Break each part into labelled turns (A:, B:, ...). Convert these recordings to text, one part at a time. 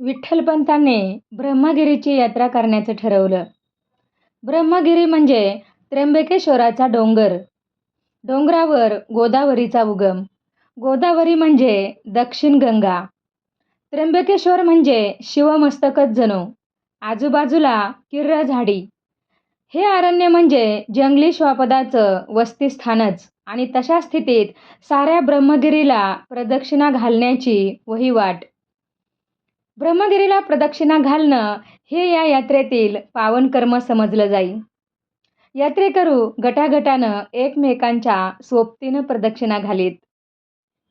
A: विठ्ठलपंतांनी ब्रह्मगिरीची यात्रा करण्याचं ठरवलं. ब्रह्मगिरी म्हणजे त्र्यंबकेश्वराचा डोंगर. डोंगरावर गोदावरीचा उगम. गोदावरी म्हणजे दक्षिण गंगा. त्र्यंबकेश्वर म्हणजे शिवमस्तकच जणू. आजूबाजूला किर्र झाडी. हे अरण्य म्हणजे जंगली श्वापदाचं वस्तीस्थानच आणि तशा स्थितीत साऱ्या ब्रह्मगिरीला प्रदक्षिणा घालण्याची वहिवाट. ब्रह्मगिरीला प्रदक्षिणा घालणं हे या यात्रेतील पावन कर्म समजलं जाई. यात्रेकरू गटागटानं एकमेकांच्या सोबतीनं प्रदक्षिणा घालीत.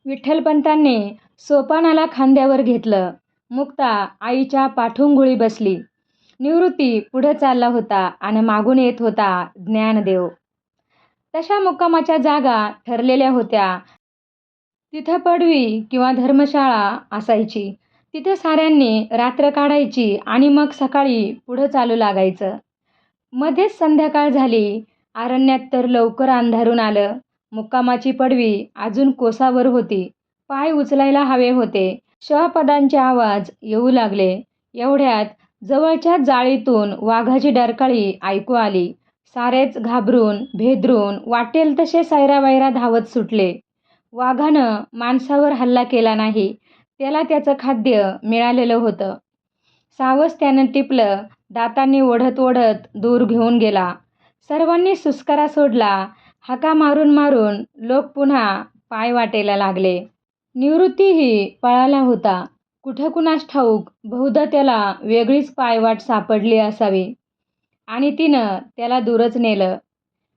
A: विठ्ठलपंतांनी सोपानाला खांद्यावर घेतलं. मुक्ता आईच्या पाठुंगुळी बसली. निवृत्ती पुढं चालला होता आणि मागून येत होता ज्ञानदेव. तशा मुक्कामाच्या जागा ठरलेल्या होत्या. तिथं पडवी किंवा धर्मशाळा असायची. तिथं साऱ्यांनी रात्र काढायची आणि मग सकाळी पुढं चालू लागायचं. मध्येच संध्याकाळ झाली. आरण्यात तर लवकर अंधारून आलं. मुक्कामाची पडवी अजून कोसावर होती. पाय उचलायला हवे होते. शहपदांचे आवाज येऊ लागले. एवढ्यात जवळच्या जाळीतून वाघाची डरकाळी ऐकू आली. सारेच घाबरून, भेदरून वाटेल तसे सैरावैरा धावत सुटले. वाघानं माणसावर हल्ला केला नाही. त्याला त्याचं खाद्य मिळालेलं होतं. सावस त्यानं टिपलं. दातांनी ओढत ओढत दूर घेऊन गेला. सर्वांनी सुस्कारा सोडला. हाका मारून मारून लोक पुन्हा पाय वाटेला लागले. निवृत्तीही पळाला होता. कुठं कुणास ठाऊक बहुधा त्याला वेगळीच पायवाट सापडली असावी आणि तिनं त्याला दूरच नेलं.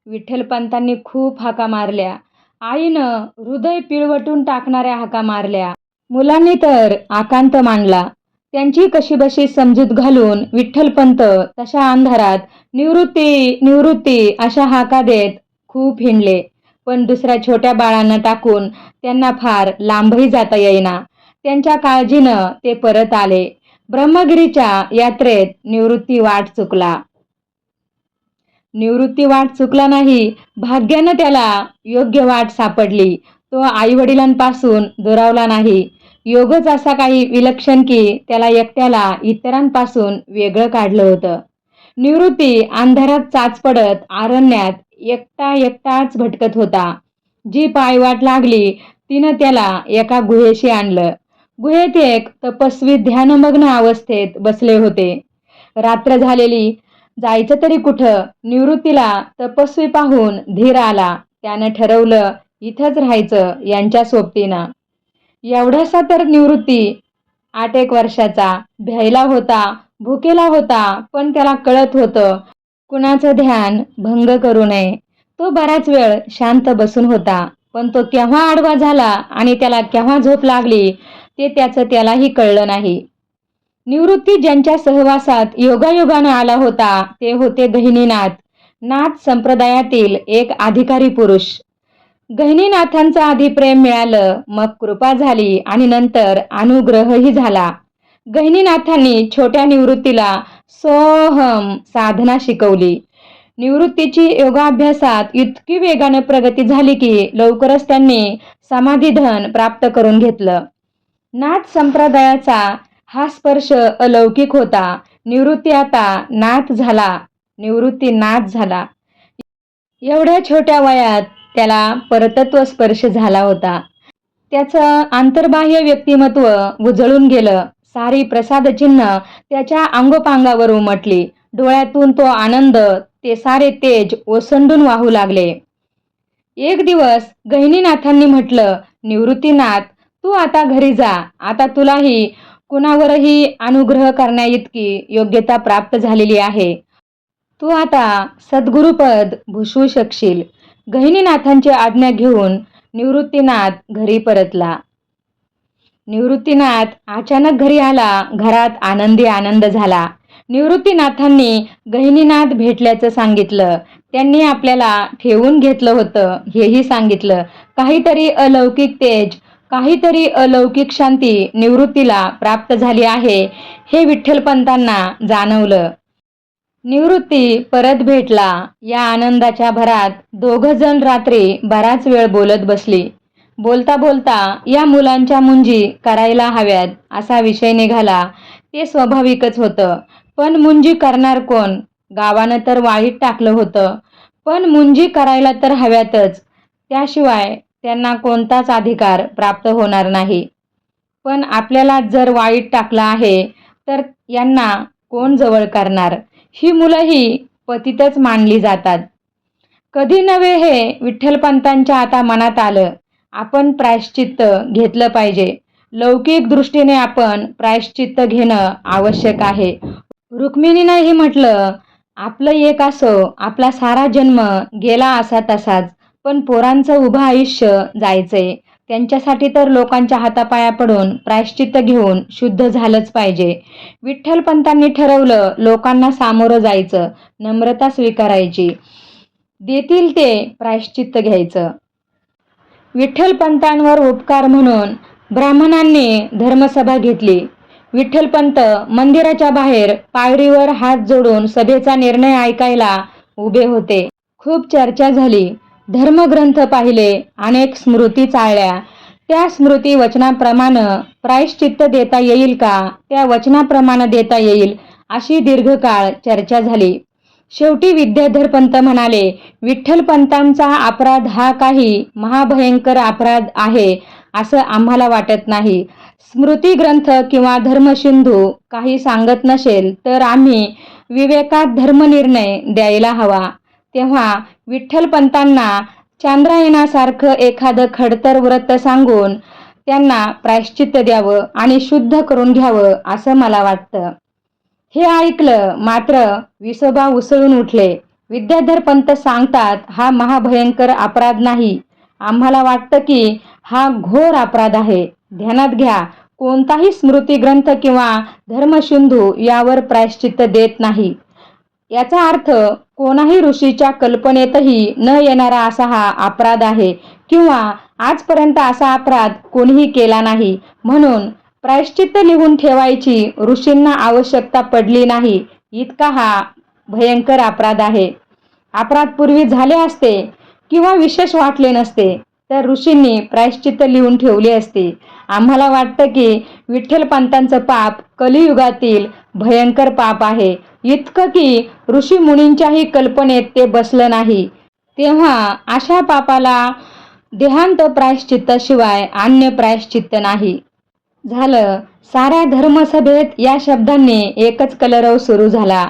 A: विठ्ठलपंतांनी खूप हाका मारल्या. आईनं हृदय पिळवटून टाकणाऱ्या हाका मारल्या. मुलांनी तर आकांत मांडला. त्यांची कशीबशी समजूत घालून विठ्ठलपंत तशा अंधारात निवृत्ती निवृत्ती अशा हाका देत खूप हिंडले. पण दुसऱ्या छोट्या बाळांना टाकून त्यांना फार लांबही जाता येईना. त्यांच्या काळजीनं ते परत आले. ब्रह्मगिरीच्या यात्रेत निवृत्ती वाट चुकला. निवृत्ती वाट चुकला नाही. भाग्यानं त्याला योग्य वाट सापडली. तो आईवडिलांपासून दुरावला नाही. योगच असा काही विलक्षण की त्याला एकट्याला इतरांपासून वेगळं काढलं होतं. निवृत्ती अंधारात चाच पडत आरण्यात एकटा एकटाच भटकत होता. जी पायवाट लागली तिनं त्याला एका गुहेशी आणलं. गुहेत एक तपस्वी ध्यानमग्न अवस्थेत बसले होते. रात्र झालेली. जायचं तरी कुठं? निवृत्तीला तपस्वी पाहून धीर आला. त्यानं ठरवलं इथंच राहायचं यांच्या सोबतीनं. एवढासा तर निवृत्ती आठ एक वर्षाचा. भ्यायला होता. भुकेला होता. पण त्याला कळत होतं कुणाचं ध्यान भंग करू नये. तो बराच वेळ शांत बसून होता. पण तो केव्हा आडवा झाला आणि त्याला केव्हा झोप लागली ते त्याचं त्यालाही कळलं नाही. निवृत्ती ज्यांच्या सहवासात योगायोगानं आला होता ते होते गहिनीनाथ. नाथ संप्रदायातील एक अधिकारी पुरुष. गहिनीनाथांचं आधी प्रेम मिळालं. मग कृपा झाली आणि नंतर अनुग्रहही झाला. गहिनीनाथांनी छोट्या निवृत्तीला सोहम साधना शिकवली. निवृत्तीची योगाभ्यासात इतकी वेगानं प्रगती झाली की लवकरच त्यांनी समाधीधन प्राप्त करून घेतलं. नाथ संप्रदायाचा हा स्पर्श अलौकिक होता. निवृत्ती आता नाथ झाला. निवृत्ती नाथ झाला. एवढ्या छोट्या वयात त्याला परतत्व स्पर्श झाला होता. त्याचं आंतरबाह्य व्यक्तिमत्व उजळून गेलं. सारी प्रसाद चिन्ह त्याच्या अंगोपांगावर उमटली. डोळ्यातून तो आनंद, ते सारे तेज ओसंडून वाहू लागले. एक दिवस गहिनीनाथांनी म्हटलं, निवृत्तीनाथ, तू आता घरी जा. आता तुलाही कुणावरही अनुग्रह करण्याइतकी योग्यता प्राप्त झालेली आहे. तू आता सद्गुरुपद भूषवू शकशील. गहिनीनाथांची आज्ञा घेऊन निवृत्तीनाथ घरी परतला. निवृत्तीनाथ अचानक घरी आला. घरात आनंदी आनंद झाला. निवृत्तीनाथांनी गहिनीनाथ भेटल्याचं सांगितलं. त्यांनी आपल्याला ठेवून घेतलं होतं हेही सांगितलं. काहीतरी अलौकिक तेज, काहीतरी अलौकिक शांती निवृत्तीला प्राप्त झाली आहे हे विठ्ठलपंतांना जाणवलं. निवृत्ती परत भेटला. या आनंदाच्या भरात दोघंजण रात्री बराच वेळ बोलत बसली. बोलता बोलता या मुलांच्या मुंजी करायला हव्यात असा विषय निघाला. ते स्वाभाविकच होतं. पण मुंजी करणार कोण? गावानं तर वाळीत टाकलं होतं. पण मुंजी करायला तर हव्यातच. त्याशिवाय त्यांना कोणताच अधिकार प्राप्त होणार नाही. पण आपल्याला जर वाईट टाकलं आहे तर यांना कोण जवळ करणार? ही मुलंही पतितच मानली जातात. कधी नव्हे हे विठ्ठलपंतांच्या आता मनात आलं. आपण प्रायश्चित्त घेतलं पाहिजे. लौकिक दृष्टीने आपण प्रायश्चित्त घेणं आवश्यक आहे. रुक्मिणीनंही म्हटलं आपलं एक असो आपला सारा जन्म गेला असा तसाच पण पोरांचं उभं आयुष्य जायचंय. त्यांच्यासाठी तर लोकांच्या हातापाया पडून प्रायश्चित्त घेऊन शुद्ध झालंच पाहिजे. विठ्ठलपंतांनी ठरवलं लोकांना सामोरं जायचं नम्रता स्वीकारायची. देतील ते प्रायश्चित्त घ्यायचं. विठ्ठलपंतांवर उपकार म्हणून ब्राह्मणांनी धर्मसभा घेतली. विठ्ठलपंत मंदिराच्या बाहेर पायरीवर हात जोडून सभेचा निर्णय ऐकायला उभे होते. खूप चर्चा झाली. धर्मग्रंथ पाहिले अनेक स्मृती चाळल्या. त्या स्मृती वचनाप्रमाणे प्रायश्चित्त देता येईल का? त्या वचनाप्रमाणे देता येईल अशी दीर्घकाळ चर्चा झाली. शेवटी विद्याधरपंत म्हणाले विठ्ठलपंतांचा अपराध हा काही महाभयंकर अपराध आहे असं आम्हाला वाटत नाही. स्मृती ग्रंथ किंवा धर्मसिंधू काही सांगत नसेल तर आम्ही विवेकात धर्मनिर्णय द्यायला हवा. तेव्हा विठ्ठलपंतांना चांद्रायणासारखं एखादं खडतर व्रत सांगून त्यांना प्रायश्चित्त द्यावं आणि शुद्ध करून घ्यावं असं मला वाटतं. हे ऐकलं मात्र विसोबा उसळून उठले. विद्याधर पंत सांगतात हा महाभयंकर अपराध नाही. आम्हाला वाटतं की हा घोर अपराध आहे. ध्यानात घ्या. कोणताही स्मृती ग्रंथ किंवा धर्मसिंधू यावर प्रायश्चित्त देत नाही. याचा अर्थ कोणाही ऋषीच्या कल्पनेतही न येणारा असा हा अपराध आहे किंवा आजपर्यंत असा अपराध कोणीही केला नाही. म्हणून प्रायश्चित्त लिहून ठेवायची ऋषींना आवश्यकता पडली नाही इतका हा भयंकर अपराध आहे. अपराध पूर्वी झाले असते किंवा विशेष वाटले नसते तर ऋषींनी प्रायश्चित्त लिहून ठेवले असते. आम्हाला वाटतं की विठ्ठलपंतांचं पाप कलियुगातील भयंकर पाप आहे. इतकं की ऋषी मुनींच्याही कल्पनेत ते बसलं नाही. तेव्हा अशा पापाला देहांत प्रायश्चित्ताशिवाय अन्य प्रायश्चित्त नाही. झालं. साऱ्या धर्मसभेत या शब्दांनी एकच कलरव सुरू झाला.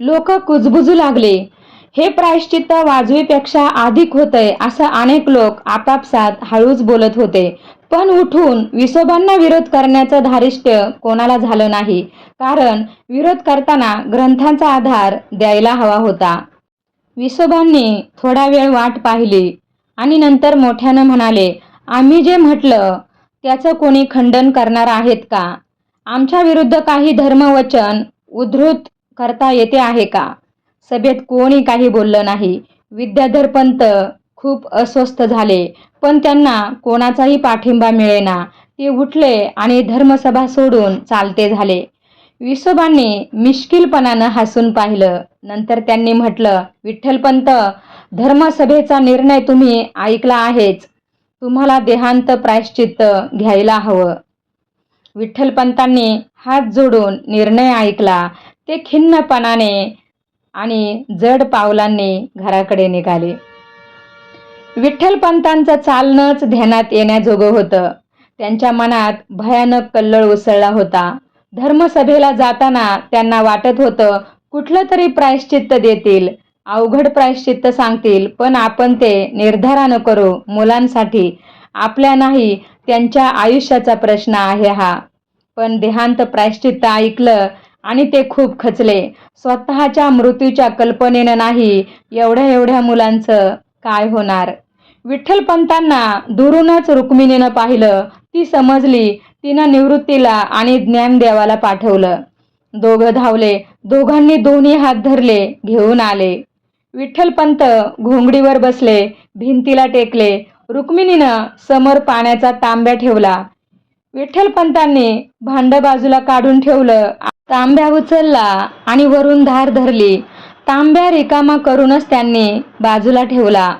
A: लोक कुजबुजू लागले. हे प्रायश्चित्त वाजवीपेक्षा अधिक होतंय असं अनेक लोक आपापसात हळूच बोलत होते. पण उठून विसोबांना विरोध करण्याचं धारिष्ट्य कोणाला झालं नाही. कारण विरोध करताना ग्रंथांचा आधार द्यायला हवा होता. विसोबांनी थोडा वेळ वाट पाहिली आणि नंतर मोठ्यानं म्हणाले आम्ही जे म्हटलं त्याचं कोणी खंडन करणार आहेत का? आमच्या विरुद्ध काही धर्मवचन उद्धृत करता येते आहे का? सभेत कोणी काही बोललं नाही. विद्याधर पंत खूप अस्वस्थ झाले. पण त्यांना कोणाचाही पाठिंबा मिळेना. ते उठले आणि धर्मसभा सोडून चालते झाले. विसोबांनी मिश्किलपणानं हसून पाहिलं. नंतर त्यांनी म्हटलं विठ्ठलपंत धर्मसभेचा निर्णय तुम्ही ऐकला आहेच. तुम्हाला देहांत प्रायश्चित्त घ्यायला हवं. विठ्ठलपंतांनी हात जोडून निर्णय ऐकला. ते खिन्नपणाने आणि जड पावलांनी घराकडे निघाले. विठ्ठलपंतांचं चालणंच ध्यानात येण्याजोगं होतं. त्यांच्या मनात भयानक कल्लोळ उसळला होता. धर्मसभेला जाताना त्यांना वाटत होतं कुठलं तरी प्रायश्चित्त देतील अवघड प्रायश्चित्त सांगतील पण आपण ते निर्धारानं करू मुलांसाठी. आपल्या नाही त्यांच्या आयुष्याचा प्रश्न आहे हा. पण देहांत प्रायश्चित्त ऐकलं आणि ते खूप खचले. स्वतःच्या मृत्यूच्या कल्पनेनं नाही एवढ्या एवढ्या मुलांचं काय होणार? विठ्ठलपंतांना दुरूनच रुक्मिणीनं पाहिलं. ती समजली तिनं निवृत्तीला आणि ज्ञानदेवाला पाठवलं. दोघं धावले दोघांनी दोन्ही हात धरले घेऊन आले. विठ्ठलपंत घोंगडीवर बसले भिंतीला टेकले. रुक्मिणीनं समोर पाण्याचा तांब्या ठेवला. विठ्ठलपंतांनी भांड बाजूला काढून ठेवलं. तांब्या उचलला आणि वरून धार धरली. तांब्या रिकामा करूनच त्यांनी बाजूला ठेवला.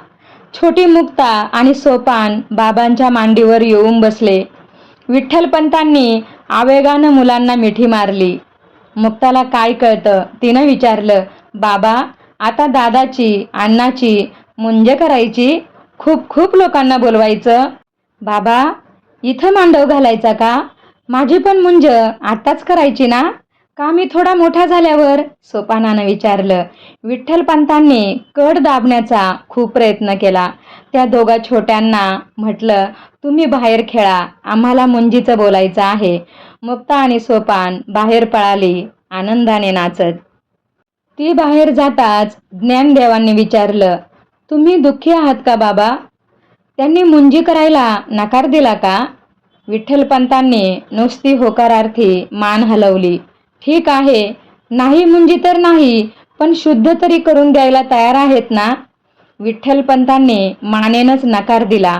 A: छोटी मुक्ता आणि सोपान बाबांच्या मांडीवर येऊन बसले. विठ्ठलपंतांनी आवेगानं मुलांना मिठी मारली. मुक्ताला काय कळतं? तिनं विचारलं बाबा आता दादाची अण्णाची मुंज करायची? खूप खूप लोकांना बोलवायचं? बाबा इथं मांडव घालायचा का? माझी पण मुंज आत्ताच करायची ना? का मी थोडा मोठा झाल्यावर? सोपानानं विचारलं. विठ्ठलपंतांनी कड दाबण्याचा खूप प्रयत्न केला. त्या दोघा छोट्यांना म्हटलं तुम्ही बाहेर खेळा. आम्हाला मुंजीचं बोलायचं आहे. मुक्ता आणि सोपान बाहेर पळाली आनंदाने नाचत. ती बाहेर जाताच ज्ञानदेवांनी विचारलं तुम्ही दुःखी आहात का बाबा? त्यांनी मुंजी करायला नकार दिला का? विठ्ठलपंतांनी नुसती होकारार्थी मान हलवली. ठीक आहे. नाही मुंजी तर नाही पण शुद्ध तरी करून द्यायला तयार आहेत ना? विठ्ठलपंतांनी मानेनच नकार दिला.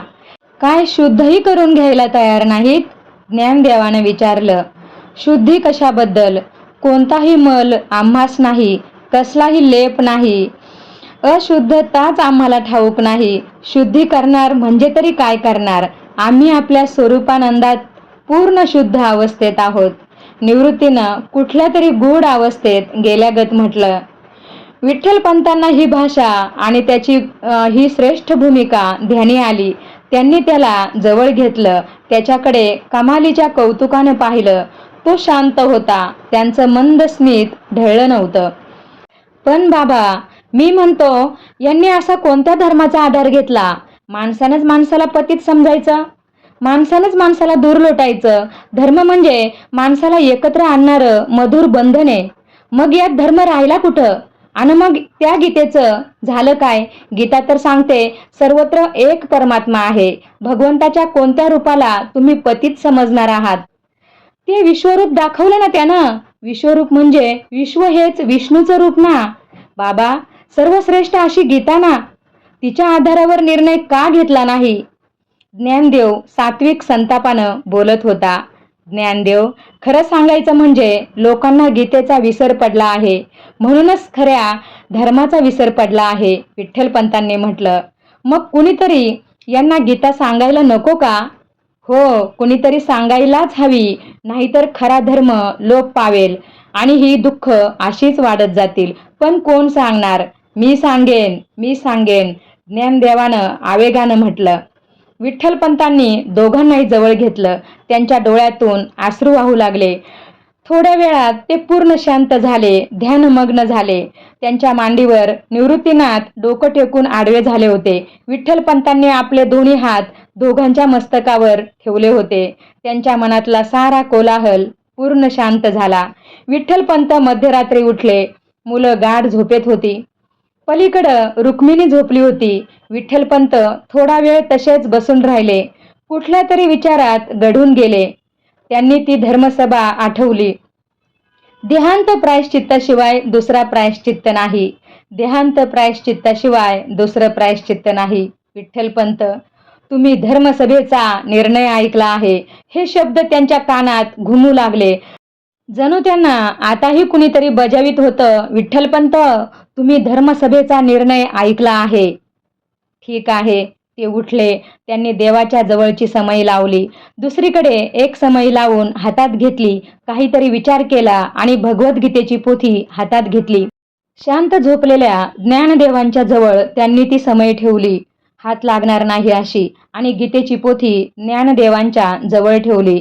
A: काय शुद्धही करून घ्यायला तयार नाहीत? ज्ञानदेवानं विचारलं. शुद्धी कशाबद्दल? कोणताही मल आम्हास नाही कसलाही लेप नाही. अशुद्धताच आम्हाला ठाऊक नाही. शुद्धी करणार म्हणजे तरी काय करणार? आम्ही आपल्या स्वरूपानंदात पूर्ण शुद्ध अवस्थेत आहोत. निवृत्तीनं कुठल्या तरी गूढ अवस्थेत गेल्यागत म्हटलं. विठ्ठलपंतांना ही भाषा आणि त्याची ही श्रेष्ठ भूमिका ध्यानी आली. त्यांनी त्याला जवळ घेतलं. त्याच्याकडे कमालीच्या कौतुकानं पाहिलं. तो शांत होता. त्यांचं मंद स्मित ढळलं नव्हतं. पण बाबा मी म्हणतो यांनी असा कोणत्या धर्माचा आधार घेतला? माणसानंच माणसाला पतीत समजायचं? माणसानंच माणसाला दूर लोटायचं. धर्म म्हणजे माणसाला एकत्र आणणारं मधुर बंधन आहे. मग यात धर्म राहिला कुठं? आणि मग त्या गीतेचं झालं काय? गीता तर सांगते सर्वत्र एक परमात्मा आहे. भगवंताच्या कोणत्या रूपाला तुम्ही पतीत समजणार आहात? ते विश्वरूप दाखवलं ना त्यानं? विश्वरूप म्हणजे विश्व हेच विष्णूचं रूप ना. बाबा सर्वश्रेष्ठ अशी गीता ना? तिच्या आधारावर निर्णय का घेतला नाही? ज्ञानदेव सात्विक संतापानं बोलत होता. ज्ञानदेव खरं सांगायचं म्हणजे लोकांना गीतेचा विसर पडला आहे. म्हणूनच खऱ्या धर्माचा विसर पडला आहे विठ्ठलपंतांनी म्हटलं. मग कुणीतरी यांना गीता सांगायला नको का? हो कुणीतरी सांगायलाच हवी नाहीतर खरा धर्म लोप पावेल आणि ही दुःख अशीच वाढत जातील. पण कोण सांगणार? मी सांगेन मी सांगेन ज्ञानदेवानं आवेगानं म्हटलं. विठ्ठलपंतांनी दोघांनाही जवळ घेतलं. त्यांच्या डोळ्यातून आश्रू वाहू लागले. थोड्या वेळात ते पूर्ण शांत झाले. ध्यानमग्न झाले. त्यांच्या मांडीवर निवृत्तीनाथ डोकं टेकून आडवे झाले होते. विठ्ठलपंतांनी आपले दोन्ही हात दोघांच्या मस्तकावर ठेवले होते. त्यांच्या मनातला सारा कोलाहल पूर्ण शांत झाला. विठ्ठलपंत मध्यरात्री उठले. मुलं गाढ झोपेत होती. पलीकडं रुक्मिणी झोपली होती. विठ्ठलपंत थोडा वेळ तसेच बसून राहिले. कुठल्या तरी विचारात गढून गेले. त्यांनी ती धर्मसभा आठवली. देहांत प्रायश्चित्ताशिवाय दुसरा प्रायश्चित्त नाही. देहांत प्रायश्चित्ताशिवाय दुसरं प्रायश्चित्त नाही. विठ्ठलपंत तुम्ही धर्मसभेचा निर्णय ऐकला आहे. हे शब्द त्यांच्या कानात घुमू लागले. जणू त्यांना आताही कुणीतरी बजावित होतं. विठ्ठलपंत तुम्ही धर्मसभेचा निर्णय ऐकला आहे. ठीक आहे. ते उठले. त्यांनी देवाच्या जवळची समई लावली. दुसरीकडे एक समई लावून हातात घेतली. काहीतरी विचार केला आणि भगवद्गीतेची पोथी हातात घेतली. शांत झोपलेल्या ज्ञानदेवांच्या जवळ त्यांनी ती समई ठेवली. हात लागणार नाही अशी आणि गीतेची पोथी ज्ञानदेवांच्या जवळ ठेवली.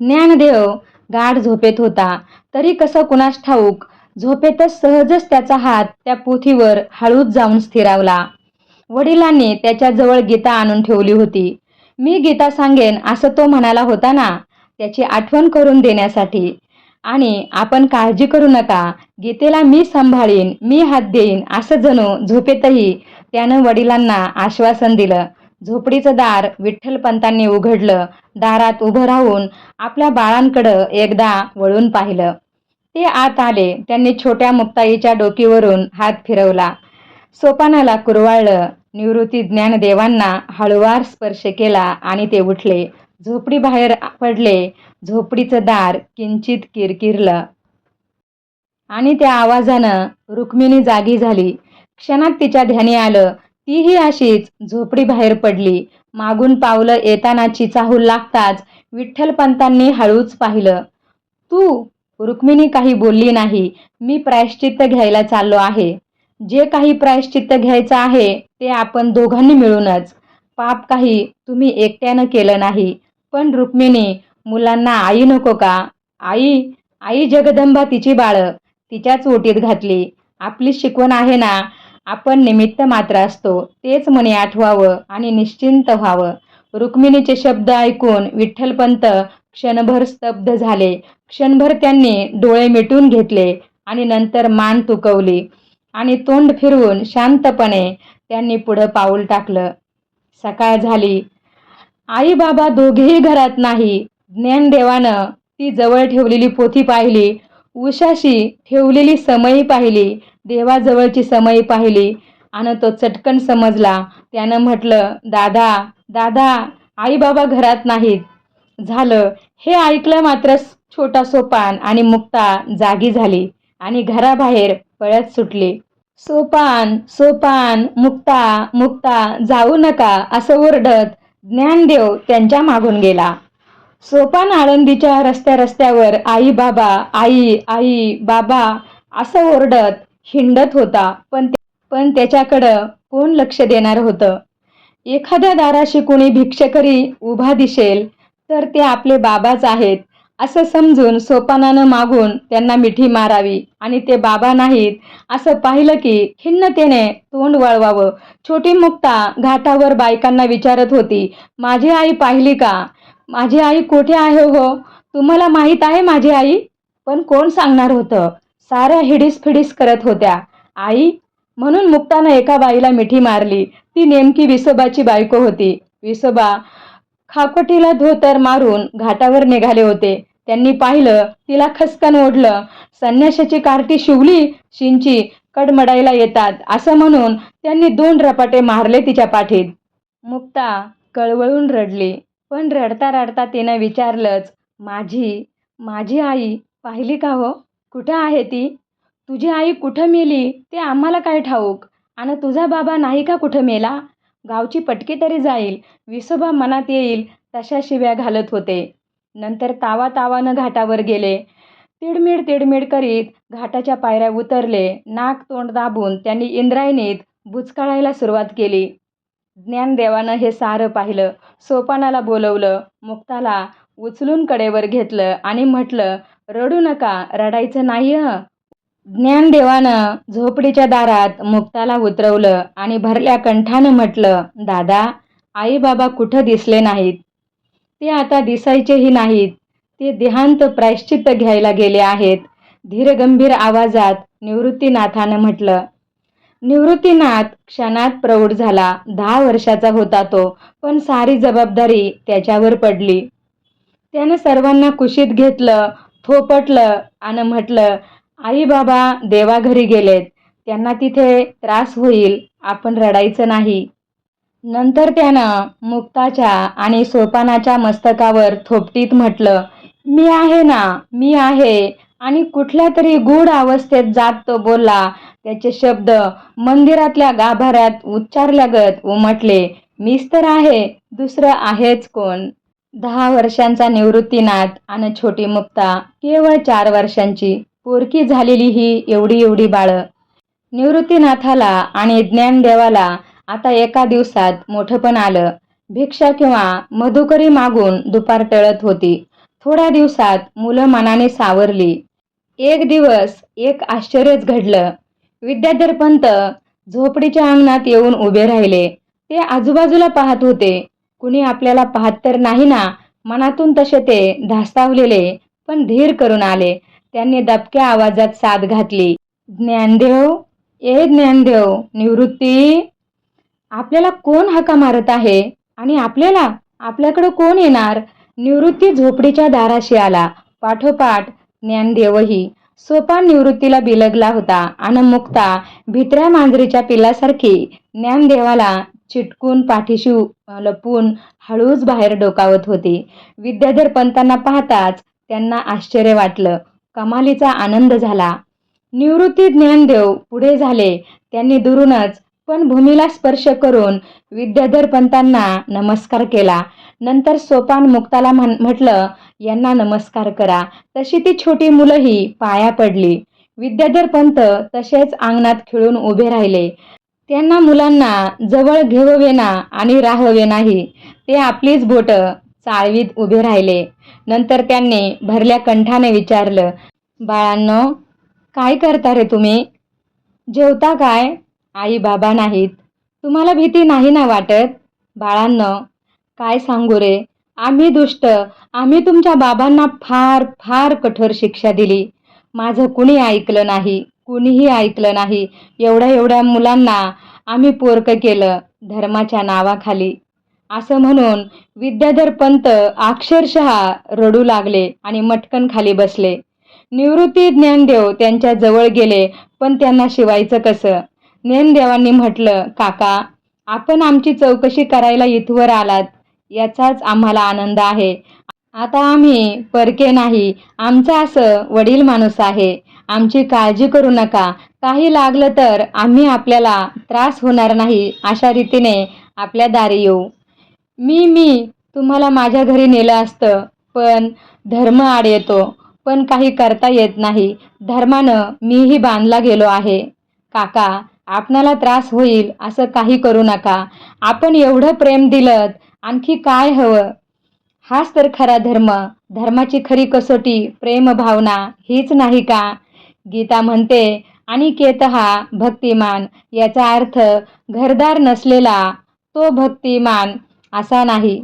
A: ज्ञानदेव गाढ झोपेत होता. तरी कसं कुणास ठाऊक झोपेतच सहजच त्याचा हात त्या पोथीवर हळूच जाऊन स्थिरावला. वडिलांनी त्याच्याजवळ गीता आणून ठेवली होती. मी गीता सांगेन असं तो म्हणाला होता ना त्याची आठवण करून देण्यासाठी. आणि आपण काळजी करू नका गीतेला मी सांभाळीन मी हात देईन असं जणू झोपेतही त्यानं वडिलांना आश्वासन दिलं. झोपडीचं दार विठ्ठलपंतांनी उघडलं दारात उभं राहून आपल्या बाळांकडं एकदा वळून पाहिलं. ते आत आले. त्यांनी छोट्या मुक्ताईच्या डोकीवरून हात फिरवला. सोपानाला कुरवाळलं. निवृत्ती ज्ञानदेवांना हळुवार स्पर्श केला आणि ते उठले. झोपडी बाहेर पडले. झोपडीचं दार किंचित किरकिरलं. आणि त्या आवाजानं रुक्मिणी जागी झाली. क्षणात तिच्या ध्यानी आलं. तीही अशीच झोपडी बाहेर पडली. मागून पावलं येतानाची चाहूल लागताच विठ्ठलपंतांनी हळूच पाहिलं. तू रुक्मिणी काही बोलली नाही. मी प्रायश्चित्त घ्यायला चाललो आहे. जे काही प्रायश्चित्त घ्यायचं आहे ते आपण दोघांनी मिळूनच. पाप काही तुम्ही एकट्यानं केलं नाही. पण रुक्मिणी मुलांना आई नको का? आई आई जगदंबा तिची बाळं तिच्याच ओटीत घातली. आपली शिकवण आहे ना आपण निमित्त मात्र असतो. तेच मने आठवावं आणि निश्चिंत व्हावं. रुक्मिणीचे शब्द ऐकून विठ्ठलपंत क्षणभर स्तब्ध झाले. क्षणभर त्यांनी डोळे मिटून घेतले आणि नंतर मान तुकवली आणि तोंड फिरवून शांतपणे त्यांनी पुढं पाऊल टाकलं. सकाळ झाली. आई बाबा दोघेही घरात नाही. ज्ञानदेवानं ती जवळ ठेवलेली पोथी पाहिली. उशाशी ठेवलेली समयी पाहिली. देवाजवळची समयी पाहिली. आणि तो चटकन समजला. त्यानं म्हटलं दादा दादा आई बाबा घरात नाहीत. झालं. हे ऐकलं मात्र छोटा सोपान आणि मुक्ता जागी झाली आणि घराबाहेर पळत सुटली. सोपान सोपान मुक्ता मुक्ता जाऊ नका असं ओरडत ज्ञानदेव त्यांच्या मागून गेला. सोपान आळंदीच्या रस्त्या रस्त्यावर आई बाबा आई आई बाबा असं ओरडत हिंडत होता पण पण त्याच्याकडं कोण लक्ष देणार होतं? एखाद्या दाराशी कोणी भिक्षकरी उभा दिसेल तर ते आपले बाबाच आहेत. असं समजून सोपानानं मागून त्यांना मिठी मारावी. आणि ते बाबा नाहीत असं पाहिलं की खिन्नतेने तोंड वळवावं. छोटी मुक्ता घाटावर बायकांना विचारत होती माझी आई पाहिली का? माझी आई कुठे आहे हो? तुम्हाला माहीत आहे माझी आई? पण कोण सांगणार होतं? साऱ्या हिडीस फिडीस करत होत्या. आई? म्हणून मुक्तानं एका बाईला मिठी मारली. ती नेमकी विसोबाची बायको होती. विसोबा खाकोटीला धोतर मारून घाटावर निघाले होते. त्यांनी पाहिलं तिला खसकन ओढलं. संन्याशाची कार्टी शिवली शिंची कडमडायला येतात असं म्हणून त्यांनी दोन रपाटे मारले तिच्या पाठीत. मुक्ता कळवळून रडली. पण रडता रडता तिनं विचारलंच माझी माझी आई पाहिली का हो? कुठं आहे ती? तुझी आई कुठं मेली? ते आम्हाला काय ठाऊक? आणि तुझा बाबा नाही का कुठं मेला? गावची पटकी तरी जाईल. विसोबा मनात येईल तशा शिव्या घालत होते. नंतर तावा तावानं घाटावर गेले. तिडमिड तिडमिड करीत घाटाच्या पायऱ्या उतरले. नाक तोंड दाबून त्यांनी इंद्रायणीत बुचकाळायला सुरुवात केली. ज्ञानदेवानं हे सारं पाहिलं. सोपानाला बोलवलं. मुक्ताला उचलून कडेवर घेतलं आणि म्हटलं रडू नका. रडायचं नाही हं ज्ञानदेवानं झोपडीच्या दारात मुक्ताला उतरवलं आणि भरल्या कंठानं म्हटलं दादा आई बाबा कुठं दिसले नाहीत? ते आता दिसायचेही नाहीत. ते देहांत प्रायश्चित्त घ्यायला गेले आहेत. धीरगंभीर आवाजात निवृत्तीनाथानं म्हटलं निवृत्तीनाथ क्षणात प्रौढ झाला. दहा वर्षाचा होता तो पण सारी जबाबदारी त्याच्यावर पडली. त्यानं सर्वांना कुशीत घेतलं थोपटलं आणि म्हटलं आई बाबा देवाघरी गेलेत. त्यांना तिथे त्रास होईल. आपण रडायचं नाही. नंतर त्यानं मुक्ताच्या आणि सोपानाच्या मस्तकावर थोपटीत म्हटलं मी आहे ना मी आहे. आणि कुठल्या तरी गूढ अवस्थेत जात तो बोलला त्याचे शब्द मंदिरातल्या गाभाऱ्यात उच्चारल्यागत उमटले मीच तर आहे दुसरं आहेच कोण? दहा वर्षांचा निवृत्तीनाथ आणि छोटी मुक्ता केवळ चार वर्षांची. पोरकी झालेली ही एवढी एवढी बाळं. निवृत्तीनाथाला आणि ज्ञानदेवाला आता एका दिवसात मोठंपण आलं. भिक्षा किंवा मधुकरी मागून दुपार टळत होती. थोड्या दिवसात मुलं मनाने सावरली. एक दिवस एक आश्चर्यच घडलं. विद्याधर पंत झोपडीच्या अंगणात येऊन उभे राहिले. ते आजूबाजूला पाहत होते. कुणी आपल्याला पाहत तर नाही ना? मनातून तसे ते धास्तावलेले पण धीर करून आले. त्यांनी दबक्या आवाजात साथ घातली. ज्ञानदेव ए ज्ञानदेव निवृत्ती. आपल्याला कोण हाका मारत आहे? आणि आपल्याला? आपल्याकडं कोण येणार? निवृत्ती झोपडीच्या दाराशी आला. पाठोपाठ ज्ञानदेवही सोपान निवृत्तीला बिलगला होता आणि मुक्ता भित्र्या मांजरीच्या पिल्लासारखी ज्ञानदेवाला चिटकून पाठीशी लपून हळूच बाहेर डोकावत होती. विद्याधर पंतांना पाहताच त्यांना आश्चर्य वाटलं. कमालीचा आनंद झाला. निवृत्ती ज्ञानदेव पुढे झाले. त्यांनी दुरूनच पण भूमीला स्पर्श करून विद्याधर पंतांना नमस्कार केला. नंतर सोपान मुक्ताला म्हण म्हटलं यांना नमस्कार करा. तशी ती छोटी मुलंही पाया पडली. विद्याधर पंत तसेच अंगणात खिळून उभे राहिले. त्यांना मुलांना जवळ घेववेना आणि राहवे नाही ते आपलीच बोट चाळवीत उभे राहिले. नंतर त्यांनी भरल्या कंठाने विचारलं बाळांनो काय करता रे तुम्ही? जेवता काय? आई बाबा नाहीत. तुम्हाला भीती नाही ना वाटत? बाळांनो काय सांगू रे? आम्ही दुष्ट. आम्ही तुमच्या बाबांना फार फार कठोर शिक्षा दिली. माझं कुणी ऐकलं नाही? कुणीही ऐकलं नाही. एवढ्या एवढ्या मुलांना आम्ही पोरकं केलं धर्माच्या नावाखाली. असं म्हणून विद्याधर पंत अक्षरशः रडू लागले आणि मटकन खाली बसले. निवृत्ती ज्ञानदेव त्यांच्या जवळ गेले पण त्यांना शिवायचं कसं? ज्ञानदेवांनी म्हटलं काका आपण आमची चौकशी करायला इथवर आलात. याचाच आम्हाला आनंद आहे. आता आम्ही परके नाही. आमचं असं वडील माणूस आहे. आमची काळजी करू नका. काही लागलं तर आम्ही आपल्याला त्रास होणार नाही. अशा रीतीने आपल्या दारी येऊ. मी मी तुम्हाला माझ्या घरी नेलं असतं पण धर्म आड येतो पण काही करता येत नाही. धर्मानं मीही बांधला गेलो आहे. काका आपणाला त्रास होईल असं काही करू नका. आपण एवढं प्रेम दिलं आणखी काय हवं? हाच तर खरा धर्म. धर्माची खरी कसोटी प्रेम भावना हीच नाही का? गीता म्हणते आणि केतहा भक्तिमान याचा अर्थ घरदार नसलेला तो भक्तिमान असा नाही.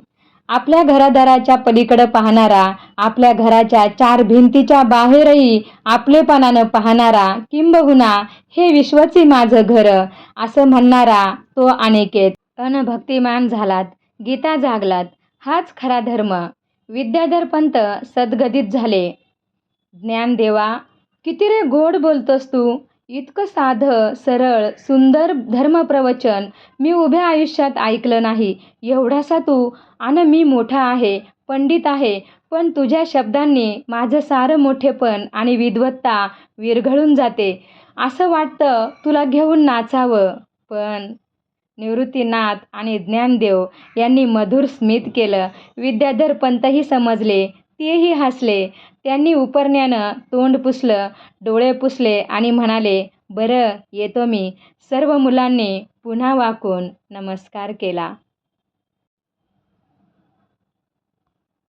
A: आपल्या घरादाराच्या पलीकडं पाहणारा आपल्या घराच्या चार भिंतीच्या बाहेरही आपलेपणानं पाहणारा किंबहुना हे विश्वची माझं घर असं म्हणणारा तो अनिकेत. अनभक्तिमान झालात गीता जागलात हाच खरा धर्म. विद्याधर पंत सद्गदित झाले. ज्ञानदेवा किती रे गोड बोलतोस तू. इतकं साधं सरळ सुंदर धर्मप्रवचन मी उभ्या आयुष्यात ऐकलं नाही. एवढासा तू आणि मी मोठा आहे पंडित आहे पण तुझ्या शब्दांनी माझं सारं मोठेपण आणि विद्वत्ता विरघळून जाते. असं वाटतं तुला घेऊन नाचावं पण निवृत्तीनाथ आणि ज्ञानदेव यांनी मधुर स्मित केलं. विद्याधर पंतही समजले तेही हसले. त्यांनी उपरण्यानं तोंड पुसलं डोळे पुसले आणि म्हणाले बरं येतो मी. सर्व मुलांनी पुन्हा वाकून नमस्कार केला.